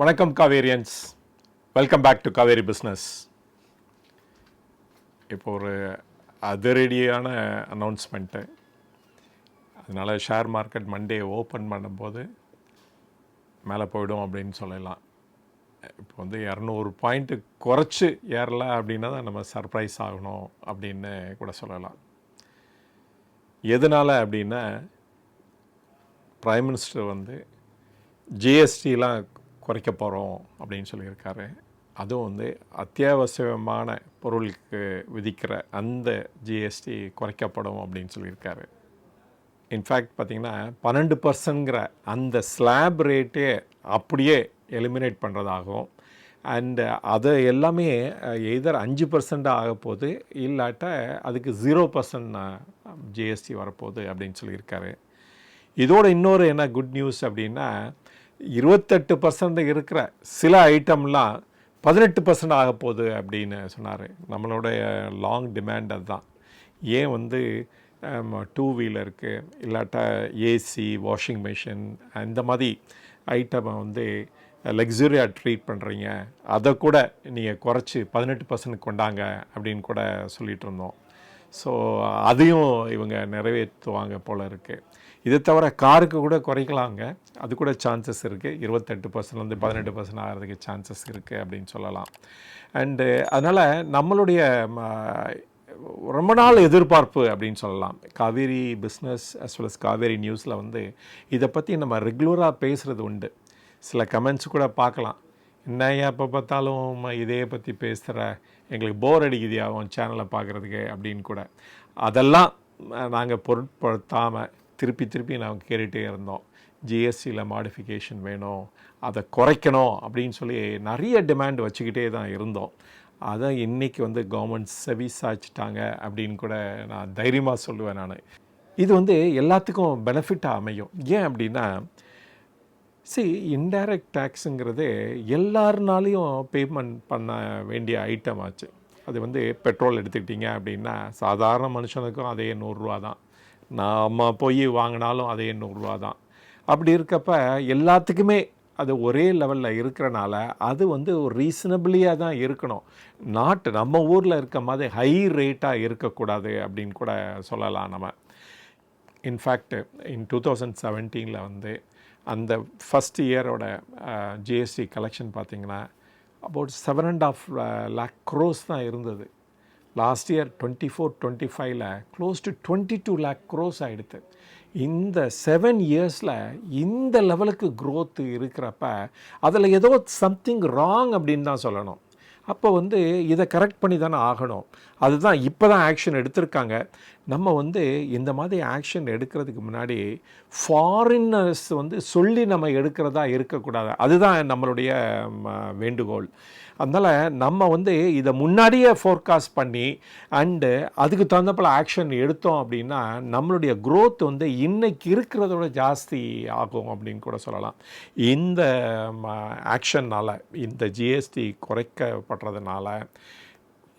வணக்கம் Kaverians. Welcome back to Kaveri business இப்போ ஒரு அதிரடியான அனௌன்ஸ்மெண்ட்டு அதனால் ஷேர் மார்க்கெட் மண்டே ஓப்பன் பண்ணும்போது மேலே போயிடும் அப்படின்னு சொல்லலாம். இப்போ வந்து இரநூறு பாயிண்ட்டு குறைச்சி ஏறல அப்படின்னா தான் நம்ம சர்ப்ரைஸ் ஆகணும் அப்படின்னு கூட சொல்லலாம். எதனால் அப்படின்னா ப்ரைம் மினிஸ்டர் வந்து ஜிஎஸ்டிலாம் குறைக்க போகிறோம் அப்படின்னு சொல்லியிருக்காரு. அதுவும் வந்து அத்தியாவசியமான பொருளுக்கு விதிக்கிற அந்த ஜிஎஸ்டி குறைக்கப்படும் அப்படின்னு சொல்லியிருக்காரு. இன்ஃபேக்ட் பார்த்திங்கன்னா பன்னெண்டு பர்சன்ட்ங்கிற அந்த ஸ்லாப் ரேட்டே அப்படியே எலிமினேட் பண்ணுறதாகும் அண்டு அதை எல்லாமே எதர் அஞ்சு பர்சன்ட் ஆக போகுது இல்லாட்ட அதுக்கு ஜீரோ பர்சன்ட் ஜிஎஸ்டி வரப்போகுது அப்படின்னு சொல்லியிருக்காரு. இதோட இன்னொரு என்ன குட் நியூஸ் அப்படின்னா இருபத்தெட்டு பர்சன்ட் இருக்கிற சில ஐட்டம்லாம் பதினெட்டு பர்சன்ட் ஆக போகுது அப்படின்னு சொன்னார். நம்மளுடைய லாங் டிமாண்ட் அதுதான். ஏன் வந்து டூ வீலருக்கு இல்லாட்டா ஏசி வாஷிங் மிஷின் இந்த மாதிரி ஐட்டமை வந்து லக்ஸுரியாக ட்ரீட் பண்ணுறீங்க அதை கூட நீங்கள் குறைச்சி பதினெட்டு பர்சன்ட் கொண்டாங்க அப்படின்னு கூட சொல்லிகிட்டு இருந்தோம். ஸோ அதையும் இவங்க நிறைவேற்றுவாங்க போல் இருக்குது இதை தவிர காருக்கு கூட குறைக்கலாங்க. அது கூட சான்சஸ் இருக்குது இருபத்தெட்டு பர்சன்ட்லேருந்து பதினெட்டு பர்சன்ட் ஆகிறதுக்கு சான்சஸ் இருக்குது அப்படின்னு சொல்லலாம். அண்டு அதனால் நம்மளுடைய ரொம்ப நாள் எதிர்பார்ப்பு அப்படின்னு சொல்லலாம். Kaveri business as well as Kaveri நியூஸில் வந்து இதை பற்றி நம்ம ரெகுலராக பேசுகிறது உண்டு. சில கமெண்ட்ஸ் கூட பார்க்கலாம். என்ன எப்போ பார்த்தாலும் இதே பற்றி பேசுகிற எங்களுக்கு போர் அடிக்குதியா உன் சேனலை பார்க்குறதுக்கு அப்படின்னு கூட. அதெல்லாம் நாங்கள் பொருட்படுத்தாமல் திருப்பி திருப்பி நாங்கள் கேட்டுகிட்டே இருந்தோம். ஜிஎஸ்டியில் மாடிஃபிகேஷன் வேணும் அதை குறைக்கணும் அப்படின்னு சொல்லி நிறைய டிமாண்ட் வச்சுக்கிட்டே தான் இருந்தோம். அதை இன்றைக்கி வந்து கவர்மெண்ட் செவி சாய்ச்சிட்டாங்க அப்படின்னு கூட நான் தைரியமாக சொல்லுவேன் நான். இது வந்து எல்லாத்துக்கும் பெனிஃபிட்டாக அமையும். ஏன் அப்படின்னா சி இன்டைரக்ட் டேக்ஸுங்கிறது எல்லாருனாலையும் பேமெண்ட் பண்ண வேண்டிய ஐட்டம் ஆச்சு. அது வந்து பெட்ரோல் எடுத்துக்கிட்டிங்க அப்படின்னா சாதாரண மனுஷனுக்கும் அதே நூறுரூவா தான். நாம் போய் வாங்கினாலும் அதே நூறுரூவா தான். அப்படி இருக்கப்ப எல்லாத்துக்குமே அது ஒரே லெவலில் இருக்கிறனால அது வந்து ஒரு ரீசனபிளியாக தான் இருக்கணும். நாட்டு நம்ம ஊரில் இருக்க மாதிரி ஹை ரேட்டாக இருக்கக்கூடாது அப்படின்னு கூட சொல்லலாம் நம்ம. In fact in two thousand செவன்டீனில் வந்து அந்த ஃபஸ்ட் இயரோட ஜிஎஸ்டி கலெக்ஷன் பார்த்தீங்கன்னா about seven and half lakh crores தான் இருந்தது. Last year twenty four twenty ஃபைவ்ல close to twenty two lakh crores ஆகிடுது இந்த செவன் இயர்ஸில் இந்த லெவலுக்கு க்ரோத்து இருக்கிறப்ப அதில் ஏதோ சம்திங் ராங் அப்படின்னு தான் சொல்லணும். அப்போ வந்து இதை கரெக்ட் பண்ணி தானே ஆகணும். அதுதான் இப்போ தான் ஆக்ஷன் எடுத்திருக்காங்க. நம்ம வந்து இந்த மாதிரி ஆக்ஷன் எடுக்கிறதுக்கு முன்னாடி ஃபாரினர்ஸ் வந்து சொல்லி நம்ம எடுக்கிறதா இருக்கக்கூடாது. அதுதான் நம்மளுடைய வேண்டுகோள். அதனால் நம்ம வந்து இதை முன்னாடியே ஃபோர்காஸ்ட் பண்ணி அண்டு அதுக்கு தகுந்தப்பல ஆக்ஷன் எடுத்தோம் அப்படின்னா நம்மளுடைய க்ரோத் வந்து இன்னைக்கு இருக்கிறதோட ஜாஸ்தி ஆகும் அப்படின்னு கூட சொல்லலாம். இந்த ஆக்ஷன்னால் இந்த ஜிஎஸ்டி குறைக்கப்படுறதுனால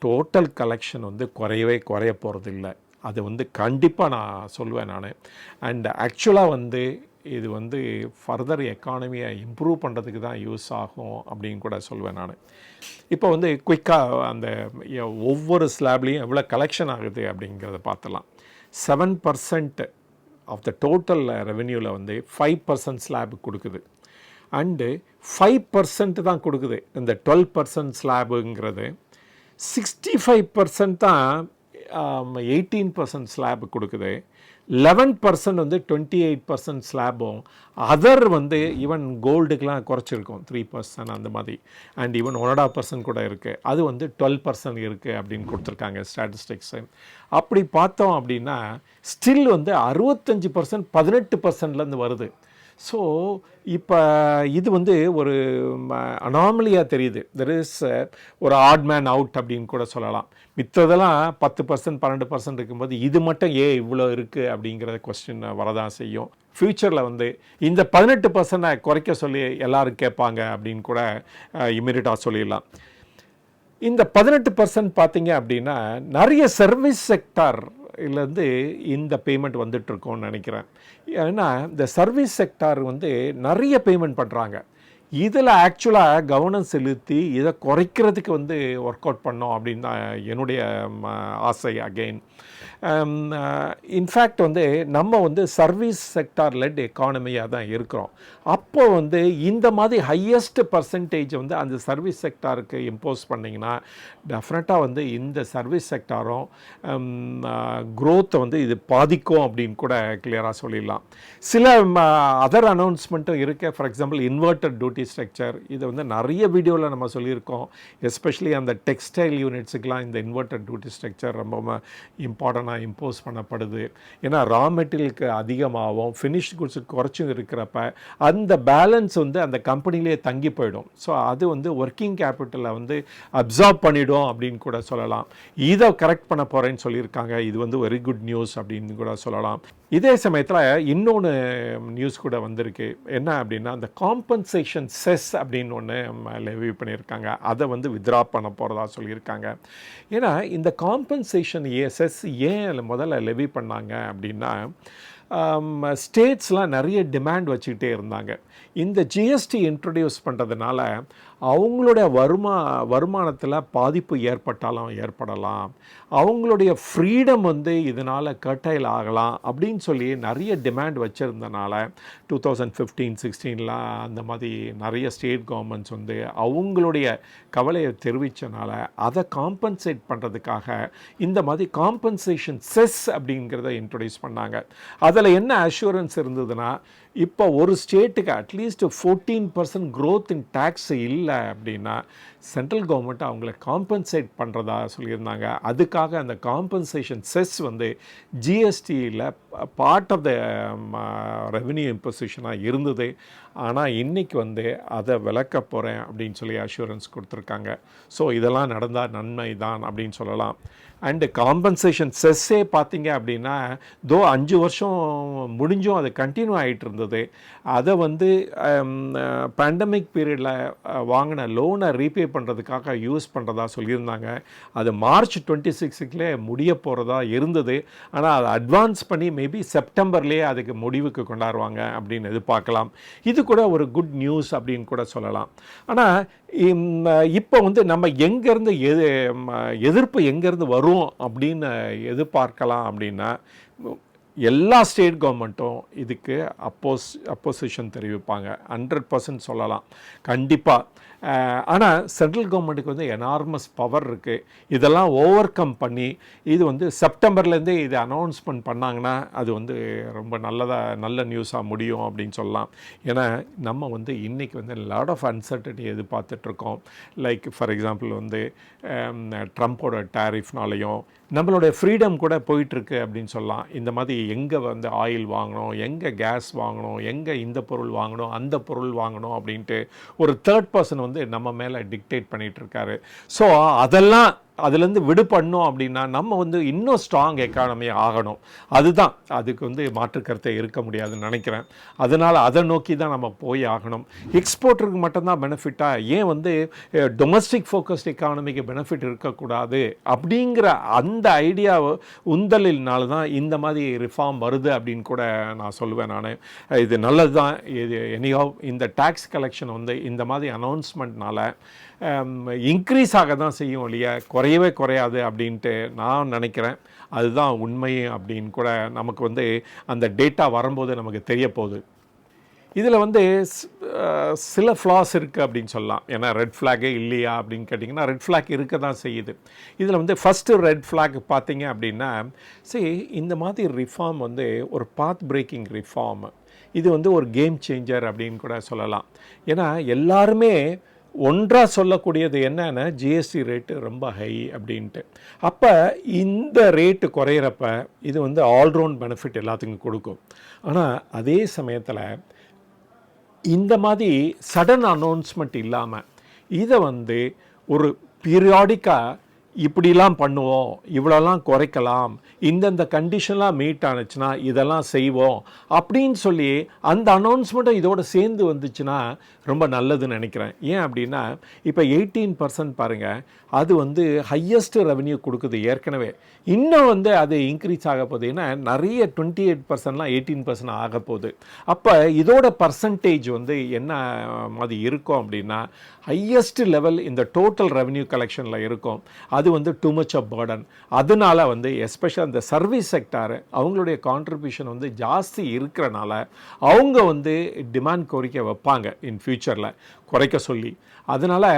டோட்டல் கலெக்ஷன் வந்து குறையவே குறைய போகிறது இல்லை அது வந்து கண்டிப்பாக நான் சொல்லுவேன் நான். அண்ட் ஆக்சுவலாக வந்து இது வந்து ஃபர்தர் எக்கானமியை இம்ப்ரூவ் பண்ணுறதுக்கு தான் யூஸ் ஆகும் அப்படின்னு கூட சொல்லுவேன் நான். இப்போ வந்து குயிக்காக அந்த ஒவ்வொரு ஸ்லாப்லேயும் எவ்வளோ கலெக்ஷன் ஆகுது அப்படிங்கிறத பார்த்துலாம் seven percent of the total ரெவென்யூவில் வந்து ஃபைவ் பர்சன்ட் ஸ்லாப் கொடுக்குது. அண்டு ஃபைவ் பர்சன்ட் தான் கொடுக்குது. இந்த டுவெல் பர்சன்ட் ஸ்லாபுங்கிறது சிக்ஸ்டி ஃபைவ் பர்சன்ட் தான் எயிட்டீன் பர்சன்ட் ஸ்லாப் கொடுக்குது. லெவன் பர்சன்ட் வந்து டுவெண்ட்டி எயிட் பர்சன்ட் ஸ்லாபும் அதர் வந்து ஈவன் கோல்டுக்கெலாம் குறைச்சிருக்கும் த்ரீ பர்சன்ட் அந்த மாதிரி. அண்ட் ஈவன் ஒனடா பர்சன்ட் கூட இருக்குது அது வந்து டுவெல் பர்சன்ட் இருக்குது அப்படின்னு கொடுத்துருக்காங்க ஸ்டாட்டிஸ்டிக்ஸு அப்படி பார்த்தோம் அப்படின்னா ஸ்டில் வந்து அறுபத்தஞ்சு பர்சன்ட் பதினெட்டு பர்சன்ட்லேருந்து வருது. ஸோ இப்போ இது வந்து ஒரு அனாமலியாக தெரியுது. தெர் இஸ் ஒரு ஆட் மேன் அவுட் அப்படின்னு கூட சொல்லலாம். மித்ததெல்லாம் பத்து பர்சன்ட் பன்னெண்டு பர்சன்ட் இருக்கும்போது இது மட்டும் ஏன் இவ்வளோ இருக்குது அப்படிங்கிற கொஸ்டின் வரதான் செய்யும். ஃப்யூச்சரில் வந்து இந்த பதினெட்டு பர்சன்டை குறைக்க சொல்லி எல்லோரும் கேட்பாங்க அப்படின்னு கூட இமீடியட்டாக சொல்லிடலாம். இந்த பதினெட்டு பர்சன்ட் பார்த்தீங்க அப்படின்னா நிறைய சர்வீஸ் செக்டார் இருந்து இந்த பேமெண்ட் வந்துட்டுருக்கோன்னு நினைக்கிறேன். ஏன்னா இந்த சர்வீஸ் செக்டார் வந்து நிறைய பேமெண்ட் பண்ணுறாங்க இதில் ஆக்சுவலாக கவனம் செலுத்தி இதை குறைக்கிறதுக்கு வந்து ஒர்க் அவுட் பண்ணோம் அப்படின்னு தான் என்னுடைய ஆசை அகெயின் இன்ஃபேக்ட் வந்து நம்ம வந்து சர்வீஸ் செக்டார் லெட் எக்கானமியாக தான் இருக்கிறோம். அப்போ வந்து இந்த மாதிரி ஹையஸ்ட் பர்சன்டேஜ் வந்து அந்த சர்வீஸ் செக்டாருக்கு இம்போஸ் பண்ணிங்கன்னா டெஃபினட்டாக வந்து இந்த சர்வீஸ் செக்டாரும் க்ரோத்தை வந்து இது பாதிக்கும் அப்படின்னு கூட கிளியராக சொல்லிடலாம். சில அதர் அனௌன்ஸ்மெண்ட்டும் இருக்கு. For example inverted duty structure இது வந்து நிறைய வீடியோவில் நம்ம சொல்லியிருக்கோம். எஸ்பெஷலி அந்த டெக்ஸ்டைல் யூனிட்ஸுக்கெலாம் இந்த இன்வெர்டட் டியூட்டி ஸ்ட்ரக்சர் ரொம்ப இம்பார்ட்டண்ட்டாக இம்போஸ் பண்ணப்படுது. ஏன்னா ரா மெட்டீரியலுக்கு அதிகமாகவும் ஃபினிஷ் குட்ஸுக்கு குறைச்சும் இருக்கிறப்ப அந்த பேலன்ஸ் வந்து அந்த கம்பெனிலே தங்கி போயிடும். ஸோ அது வந்து ஒர்க்கிங் கேபிட்டலை வந்து அப்சார்ப் பண்ணிடும் அப்படின்னு கூட சொல்லலாம். இதை கரெக்ட் பண்ண போகிறேன்னு சொல்லியிருக்காங்க. இது வந்து வெரி குட் நியூஸ் அப்படின்னு கூட சொல்லலாம். இதே சமயத்தில் இன்னொன்று நியூஸ் கூட வந்திருக்கு. என்ன அப்படின்னா அந்த காம்பன்சேஷன் செஸ் அப்படின்னு ஒன்று லெவி பண்ணியிருக்காங்க. அதை வந்து வித்ரா பண்ண போகிறதா சொல்லியிருக்காங்க. ஏன்னா இந்த காம்பன்சேஷன் ஏ செஸ் ஏன் முதல்ல லெவி பண்ணாங்க அப்படின்னா ஸ்டேட்ஸ்லாம் நிறைய டிமாண்ட் வச்சுக்கிட்டே இருந்தாங்க. இந்த ஜிஎஸ்டி இன்ட்ரடியூஸ் பண்ணுறதுனால அவங்களுடைய வருமா வருமானத்தில் பாதிப்பு ஏற்பட்டாலும் ஏற்படலாம். அவங்களுடைய ஃப்ரீடம் வந்து இதனால் கட்டைல் ஆகலாம் அப்படின்னு சொல்லி நிறைய டிமாண்ட் வச்சுருந்தனால டூ தௌசண்ட் ஃபிஃப்டீன் சிக்ஸ்டீன்லாம் அந்த மாதிரி நிறைய ஸ்டேட் கவர்மெண்ட்ஸ் வந்து அவங்களுடைய கவலையை தெரிவித்தனால அதை காம்பன்சேட் பண்ணுறதுக்காக இந்த மாதிரி காம்பன்சேஷன் செஸ் அப்படிங்கிறத இன்ட்ரடியூஸ் பண்ணாங்க. அதில் என்ன அஷூரன்ஸ் இருந்ததுன்னா இப்போ ஒரு ஸ்டேட்டுக்கு at least fourteen percent growth in tax இல்லை அப்படின்னா சென்ட்ரல் கவர்மெண்ட் அவங்கள காம்பன்சேட் பண்ணுறதா சொல்லியிருந்தாங்க. அதுக்காக அந்த காம்பன்சேஷன் செஸ் வந்து ஜிஎஸ்டியில் பார்ட் ஆஃப் த ரெவென்யூ இம்போசிஷனாக இருந்தது. ஆனால் இன்னைக்கு வந்து அதை விளக்க போகிறேன் அப்படின்னு சொல்லி அஷூரன்ஸ் கொடுத்துருக்காங்க. ஸோ இதெல்லாம் நடந்தால் நன்மை தான் அப்படின்னு சொல்லலாம். அண்டு காம்பன்சேஷன் செஸ்ஸே பார்த்தீங்க அப்படின்னா தோ அஞ்சு வருஷம் முடிஞ்சும் அது கண்டினியூ ஆகிட்டு இருந்தது. அதை வந்து பேண்டமிக் பீரியடில் வாங்கின லோனை ரீபே பண்ணுறதுக்காக யூஸ் பண்ணுறதா சொல்லியிருந்தாங்க. அது மார்ச் டுவெண்ட்டி சிக்ஸுக்குள்ளே முடிய போகிறதா இருந்தது. ஆனால் அதை அட்வான்ஸ் பண்ணி மேபி செப்டம்பர்லேயே அதுக்கு முடிவுக்கு கொண்டாடுவாங்க அப்படின்னு எதிர்பார்க்கலாம். இது கூட ஒரு குட் நியூஸ் அப்படின்னு கூட சொல்லலாம். ஆனால் இப்போ வந்து நம்ம எங்கேருந்து எது எதிர்ப்பு எங்கேருந்து வரும் அப்படின்னு எதிர்பார்க்கலாம் அப்படின்னா எல்லா ஸ்டேட் கவர்மெண்ட்டும் இதுக்கு அப்போஸ் அப்போசிஷன் தெரிவிப்பாங்க. ஹண்ட்ரட் பர்சன்ட் சொல்லலாம். கண்டிப்பாக ஆனால் சென்ட்ரல் கவர்மெண்ட்டுக்கு வந்து எனார்மஸ் பவர் இருக்குது இதெல்லாம் ஓவர் கம் பண்ணி இது வந்து செப்டம்பர்லேருந்தே இது அனௌன்ஸ்மெண்ட் பண்ணாங்கன்னா அது வந்து ரொம்ப நல்லதாக நல்ல நியூஸாக முடியும் அப்படின்னு சொல்லலாம். ஏன்னா நம்ம வந்து இன்றைக்கி வந்து லாட் ஆஃப் அன்சர்டனிட்டி எதிர்பார்த்துட்ருக்கோம் லைக் ஃபார் எக்ஸாம்பிள் வந்து ட்ரம்ப்போட டேரிஃப்னாலையும் நம்மளுடைய ஃப்ரீடம் கூட போயிட்டுருக்கு அப்படின்னு சொல்லலாம். இந்த மாதிரி எங்கே வந்து ஆயில் வாங்கணும் எங்கே கேஸ் வாங்கணும் எங்கே இந்த பொருள் வாங்கணும் அந்த பொருள் வாங்கணும் அப்படின்ட்டு ஒரு தேர்ட் பர்சன் வந்து நம்ம மேலே டிக்டேட் பண்ணிகிட்ருக்காரு ஸோ அதெல்லாம் அதுலேருந்து விடுபடணும் அப்படின்னா நம்ம வந்து இன்னும் ஸ்ட்ராங் எக்கானமி ஆகணும். அதுதான். அதுக்கு வந்து மாற்று கருத்தை இருக்க முடியாதுன்னு நினைக்கிறேன். அதனால் அதை நோக்கி தான் நம்ம போய் ஆகணும். எக்ஸ்போர்ட்டருக்கு மட்டும்தான் பெனிஃபிட்டாக ஏன் வந்து டொமஸ்டிக் ஃபோக்கஸ்ட் எக்கானமிக்கு பெனிஃபிட் இருக்கக்கூடாது? அப்படிங்கிற அந்த ஐடியா உந்தலினால தான் இந்த மாதிரி ரிஃபார்ம் வருது அப்படின்னு கூட நான் சொல்லுவேன் நான். இது நல்லது தான் இது எனிஹவ் இந்த டேக்ஸ் கலெக்ஷன் வந்து இந்த மாதிரி அனௌன்ஸ்மெண்ட்னால இன்க்ரீஸ் ஆக தான் செய்யும் இல்லையா குறையவே குறையாது அப்படின்ட்டு நான் நினைக்கிறேன். அதுதான் உண்மை அப்படின்னு கூட நமக்கு வந்து அந்த டேட்டா வரும்போது நமக்கு தெரிய போகுது இதில் வந்து சில ஃப்ளாஸ் இருக்குது அப்படின்னு சொல்லலாம். ஏன்னா ரெட் ஃப்ளாகே இல்லையா அப்படின்னு கேட்டிங்கன்னா ரெட் ஃப்ளாக் இருக்க தான் செய்யுது. இதில் வந்து ஃபஸ்ட்டு ரெட் ஃப்ளாக் பார்த்தீங்க அப்படின்னா சரி இந்த மாதிரி ரிஃபார்ம் வந்து ஒரு பாத் பிரேக்கிங் ரிஃபார்ம் இது வந்து ஒரு கேம் சேஞ்சர் அப்படின்னு கூட சொல்லலாம். ஏன்னா எல்லாருமே ஒன்றாக சொல்லக்கூடியது என்னென்னா ஜிஎஸ்டி ரேட்டு ரொம்ப ஹை அப்படின்ட்டு. அப்போ இந்த ரேட்டு குறையிறப்ப இது வந்து ஆல்ரவுண்ட் பெனிஃபிட் எல்லாத்துக்கும் கொடுக்கும். ஆனால் அதே சமயத்தில் இந்த மாதிரி சடன் அனௌன்ஸ்மெண்ட் இல்லாமல் இதை வந்து ஒரு பீரியாடிக்காக இப்படிலாம் பண்ணுவோம் இவ்வளோலாம் குறைக்கலாம் இந்தந்த கண்டிஷன்லாம் மீட் ஆனுச்சுன்னா இதெல்லாம் செய்வோம் அப்படின்னு சொல்லி அந்த அனௌன்ஸ்மெண்ட்டும் இதோட சேர்ந்து வந்துச்சுன்னா ரொம்ப நல்லதுன்னு நினைக்கிறேன். ஏன் அப்படின்னா இப்போ எயிட்டீன் பர்சன்ட் பாருங்கள் அது வந்து ஹையஸ்ட் ரெவன்யூ கொடுக்குது ஏற்கனவே. இன்னும் வந்து அது இன்க்ரீஸ் ஆக போகுது. ஏன்னா நிறைய டுவெண்ட்டி எயிட் பர்சன்ட்லாம் எயிட்டீன் பர்சன்ட் ஆக போகுது. அப்போ இதோட பர்சன்டேஜ் வந்து என்ன மாதிரி இருக்கும் அப்படின்னா ஹையஸ்ட் லெவல் இந்த டோட்டல் ரெவன்யூ கலெக்ஷனில் இருக்கும். அது வந்து டூ மச் ஆஃப் பேர்டன் அதனால வந்து எஸ்பெஷல் அந்த சர்வீஸ் செக்டார் அவங்களுடைய கான்ட்ரிபியூஷன் வந்து ஜாஸ்தி இருக்கிறனால அவங்க வந்து டிமாண்ட் கோரிக்கை வைப்பாங்க இன் ஃப்யூச்சரில் குறைக்க சொல்லி. அதனால்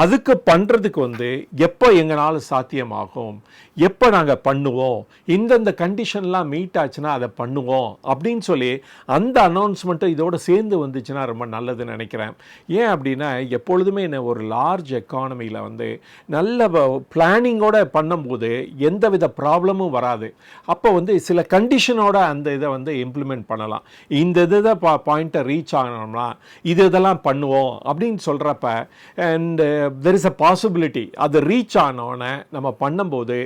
அதுக்கு பண்ணுறதுக்கு வந்து எப்போ எங்களால் சாத்தியமாகும்? எப்போ நாங்கள் பண்ணுவோம்? இந்தந்த கண்டிஷன்லாம் மீட் ஆச்சுன்னா அதை பண்ணுவோம். அப்படின்னு சொல்லி அந்த அனௌன்ஸ்மெண்ட்டும் இதோட சேர்ந்து வந்துச்சுன்னா ரொம்ப நல்லதுன்னு நினைக்கிறேன். ஏன் அப்படின்னா எப்பொழுதுமே என்ன ஒரு லார்ஜ் எக்கானமியில் வந்து நல்ல பிளானிங்கோட பண்ணும்போது எந்த வித ப்ராப்ளமும் வராது. அப்போ வந்து சில கண்டிஷனோட அந்த இதை வந்து இம்ப்ளிமெண்ட் பண்ணலாம். இந்த இதை பா பாயிண்ட்டை ரீச் ஆகணும்னா இது இதெல்லாம் பண்ணுவோம் அப்படின்னு சொல்கிறப்ப and there is a possibility அது ரீச் ஆனோடனே நம்ம பண்ணும்போது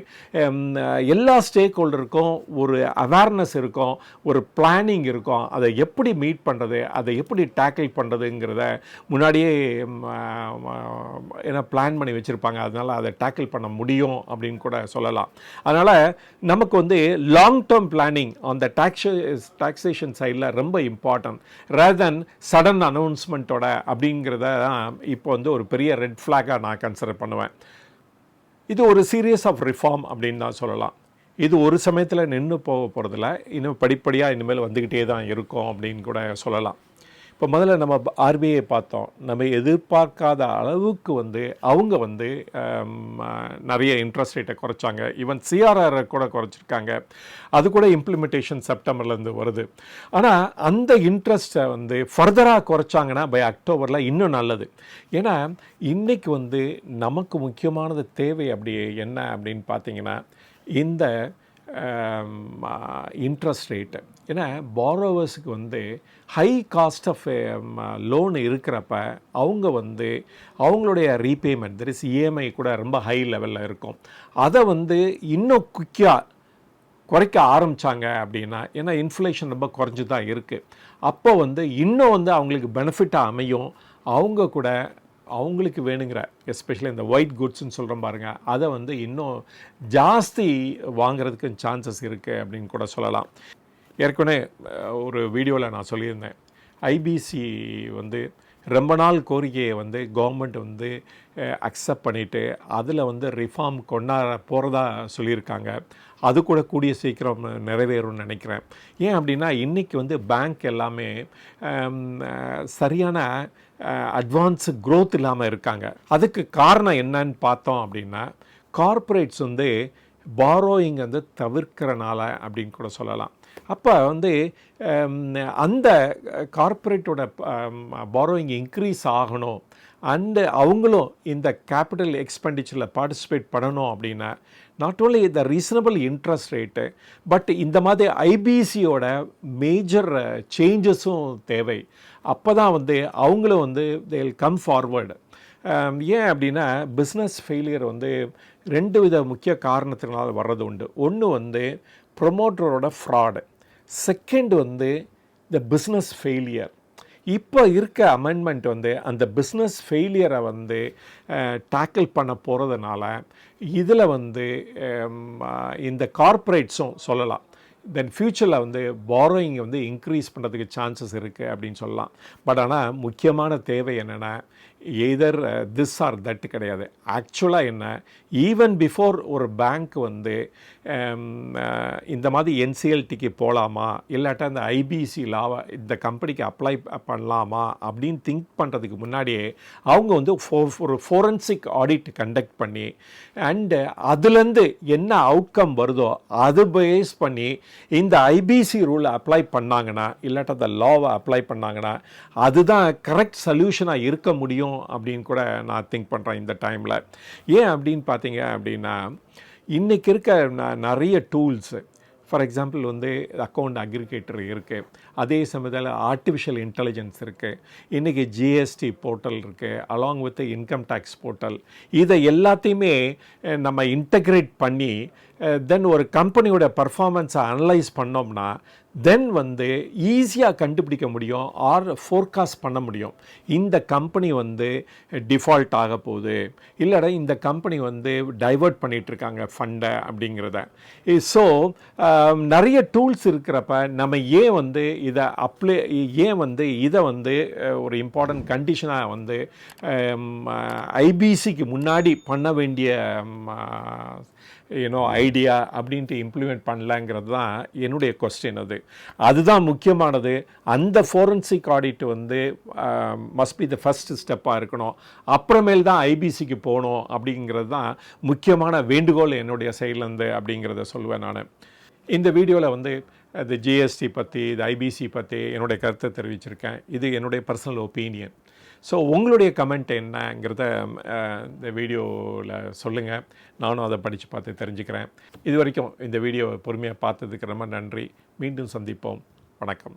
um, uh, எல்லா ஸ்டேக் ஹோல்டருக்கும் ஒரு அவேர்னஸ் இருக்கும் ஒரு பிளானிங் இருக்கும். அதை எப்படி மீட் பண்ணுறது அதை எப்படி டேக்கிள் பண்ணுறதுங்கிறத முன்னாடியே um, uh, uh, ஏன்னா என்ன பிளான் பண்ணி வச்சுருப்பாங்க. அதனால் அதை டேக்கிள் பண்ண முடியும் அப்படின்னு கூட சொல்லலாம். அதனால் நமக்கு வந்து லாங் டேர்ம் பிளானிங் அந்த டாக்ஸ் டாக்ஸேஷன் சைடில் ரொம்ப இம்பார்ட்டன்ட் ரேதன் சடன் அனௌன்ஸ்மெண்ட்டோட அப்படிங்கிறத தான் இப்போ வந்து ஒரு பெரிய ரெட் ஃப்ளாகாக நான் கன்சிடர் பண்ணுவேன். இது ஒரு சீரியஸ் ஆஃப் ரிஃபார்ம் அப்படின்னு தான் சொல்லலாம். இது ஒரு சமயத்தில் நின்று போக போகிறதில்ல இன்னும் படிப்படியாக இனிமேல் வந்துக்கிட்டே தான் இருக்கும் அப்படின்னு கூட சொல்லலாம். இப்போ முதல்ல நம்ம ஆர்பிஐ பார்த்தோம். நம்ம எதிர்பார்க்காத அளவுக்கு வந்து அவங்க வந்து நிறைய இன்ட்ரெஸ்ட் ரேட்டை குறைச்சாங்க. ஈவன் சிஆர்ஆரை கூட குறைச்சிருக்காங்க. அது கூட இம்ப்ளிமெண்டேஷன் செப்டம்பர்லேருந்து வருது. ஆனால் அந்த இன்ட்ரெஸ்ட்டை வந்து ஃபர்தராக குறைச்சாங்கன்னா பை அக்டோபரில் இன்னும் நல்லது. ஏன்னா இன்றைக்கு வந்து நமக்கு முக்கியமானது தேவை அப்படி என்ன அப்படின்னு பார்த்தீங்கன்னா இந்த Um, uh, இன்ட்ரெஸ்ட் ரேட்டு ஏன்னா பாரோவர்ஸுக்கு வந்து ஹை காஸ்ட் ஆஃப் லோன் இருக்கிறப்ப அவங்க வந்து அவங்களுடைய ரீபேமெண்ட் தெர் இஸ் இஎம்ஐ கூட ரொம்ப ஹை லெவலில் இருக்கும். அதை வந்து இன்னும் குயிக்காக குறைக்க ஆரம்பித்தாங்க அப்படின்னா ஏன்னா இன்ஃப்ளேஷன் ரொம்ப குறைஞ்சு தான் இருக்குது அப்போ வந்து இன்னும் வந்து அவங்களுக்கு பெனிஃபிட்டாக அமையும். அவங்க கூட அவங்களுக்கு வேணுங்கிற எஸ்பெஷலி இந்த ஒயிட் குட்ஸ்ன்னு சொல்கிறோம் பாருங்கள் அதை வந்து இன்னும் ஜாஸ்தி வாங்குறதுக்கு சான்சஸ் இருக்குது அப்படின்னு கூட சொல்லலாம். ஏற்கனவே ஒரு வீடியோவில் நான் சொல்லியிருந்தேன். ஐபிசி வந்து ரொம்ப நாள் கோரிக்கையை வந்து கவர்மெண்ட் வந்து அக்செப்ட் பண்ணிவிட்டு அதில் வந்து ரிஃபார்ம் கொண்டாட போகிறதா சொல்லியிருக்காங்க. அது கூட கூடிய சீக்கிரம் நிறைவேறும்னு நினைக்கிறேன். ஏன் அப்படின்னா இன்றைக்கி வந்து பேங்க் எல்லாமே சரியான அட்வான்ஸ் க்ரோத் இல்லாமல் இருக்காங்க. அதுக்கு காரணம் என்னன்னு பார்த்தோம் அப்படின்னா கார்ப்பரேட்ஸ் வந்து பாரோயிங் வந்து தவிர்க்கிறனால அப்படின்னு கூட சொல்லலாம். அப்போ வந்து அந்த கார்ப்பரேட்டோட பாரோயிங் இன்க்ரீஸ் ஆகணும். அண்டு அவங்களும் இந்த கேபிட்டல் எக்ஸ்பெண்டிச்சரில் பார்ட்டிசிபேட் பண்ணணும் அப்படின்னா not only the reasonable interest rate but இந்த மாதிரி ஐபிசியோட மேஜர் சேஞ்சஸும் தேவை. அப்போ தான் வந்து அவங்களும் வந்து தே கம் ஃபார்வர்டு ஏன் அப்படின்னா பிஸ்னஸ் ஃபெயிலியர் வந்து ரெண்டு வித முக்கிய காரணத்தினால வர்றது உண்டு. ஒன்று வந்து ப்ரொமோட்டரோட ஃப்ராடு செகண்ட் வந்து த பிஸ்னஸ் ஃபெயிலியர் இப்போ இருக்க அமெண்ட்மெண்ட் வந்து அந்த பிஸ்னஸ் ஃபெயிலியரை வந்து டேக்கிள் பண்ண போகிறதுனால இதில் வந்து இந்த கார்ப்பரேட்ஸும் சொல்லலாம். தென் ஃப்யூச்சரில் வந்து பாரோயிங் வந்து இன்க்ரீஸ் பண்ணுறதுக்கு சான்சஸ் இருக்குது அப்படின்னு சொல்லலாம். பட் ஆனால் முக்கியமான தேவை என்னென்னா எய்தர் திஸ் ஆர் தட் கிடையாது. ஆக்சுவலாக என்ன ஈவன் பிஃபோர் ஒரு பேங்க் வந்து um, uh, இந்த மாதிரி என்சிஎல்டிக்கு போகலாமா இல்லாட்டா இந்த ஐபிசி லாவை இந்த கம்பெனிக்கு அப்ளை பண்ணலாமா? அப்படின்னு திங்க் பண்ணுறதுக்கு முன்னாடியே அவங்க வந்து ஃபோ- ஒரு ஃபோரன்சிக் ஆடிட் கண்டக்ட் பண்ணி அண்டு அதுலேருந்து என்ன அவுட்கம் வருதோ அது பேஸ் பண்ணி இந்த ஐபிசி ரூலை அப்ளை பண்ணாங்கன்னா இல்லாட்டா இந்த லாவை அப்ளை பண்ணாங்கன்னா அதுதான் கரெக்ட் சொல்யூஷனாக இருக்க முடியும் அப்படின்னு கூட நான் திங்க் பண்ணுறேன் இந்த டைமில் ஏன் அப்படின்னு பார்த்தீங்க அப்படின்னா இன்றைக்கி இருக்க நிறைய டூல்ஸு ஃபார் எக்ஸாம்பிள் வந்து அக்கௌண்ட் அக்ரிகேட்டர் இருக்குது அதே சமயத்தில் ஆர்டிஃபிஷியல் இன்டெலிஜென்ஸ் இருக்குது இன்றைக்கி ஜிஎஸ்டி போர்ட்டல் இருக்குது along with income tax portal இதை எல்லாத்தையுமே நம்ம இன்டகிரேட் பண்ணி தென் ஒரு கம்பெனியோட பர்ஃபார்மன்ஸை அனலைஸ் பண்ணோம்னா தென் வந்து ஈஸியாக கண்டுபிடிக்க முடியும் ஆர் ஃபோர்காஸ்ட் பண்ண முடியும். இந்த கம்பெனி வந்து டிஃபால்ட் ஆக போகுது. இல்லைடா இந்த கம்பெனி வந்து டைவர்ட் பண்ணிகிட்ருக்காங்க ஃபண்டை அப்படிங்கிறத. Eh, ஸோ நிறைய டூல்ஸ் இருக்கிறப்ப நம்ம ஏன் வந்து இதை அப்ளை ஏன் வந்து இதை வந்து ஒரு இம்பார்ட்டன்ட் கண்டிஷனாக வந்து ஐபிசிக்கு முன்னாடி பண்ண வேண்டிய யூனோ ஐடியா அப்படின்ட்டு இம்ப்ளிமெண்ட் பண்ணலங்கிறது தான் என்னுடைய கொஸ்டின் அது. அதுதான் முக்கியமானது. அந்த ஃபோரன்சிக் ஆடிட் வந்து மஸ்ட் பி த ஃபஸ்ட் ஸ்டெப்பாக இருக்கணும். அப்புறமேல் தான் ஐபிசிக்கு போகணும் அப்படிங்கிறது தான் முக்கியமான வேண்டுகோள் என்னுடைய சைட்லேருந்து அப்படிங்கிறத சொல்லுவேன் நான். இந்த வீடியோவில் வந்து இந்த ஜிஎஸ்டி பற்றி இது ஐபிசி பற்றி என்னுடைய கருத்தை தெரிவிச்சிருக்கேன். இது என்னுடைய பர்சனல் ஒப்பீனியன் ஸோ உங்களுடைய கமெண்ட் என்னங்கிறத இந்த வீடியோவில் சொல்லுங்கள் நானும் அதை படித்து பார்த்து தெரிஞ்சுக்கிறேன். இது வரைக்கும் இந்த வீடியோவை பொறுமையாக பார்த்ததுக்கு ரொம்ப நன்றி. மீண்டும் சந்திப்போம். வணக்கம்.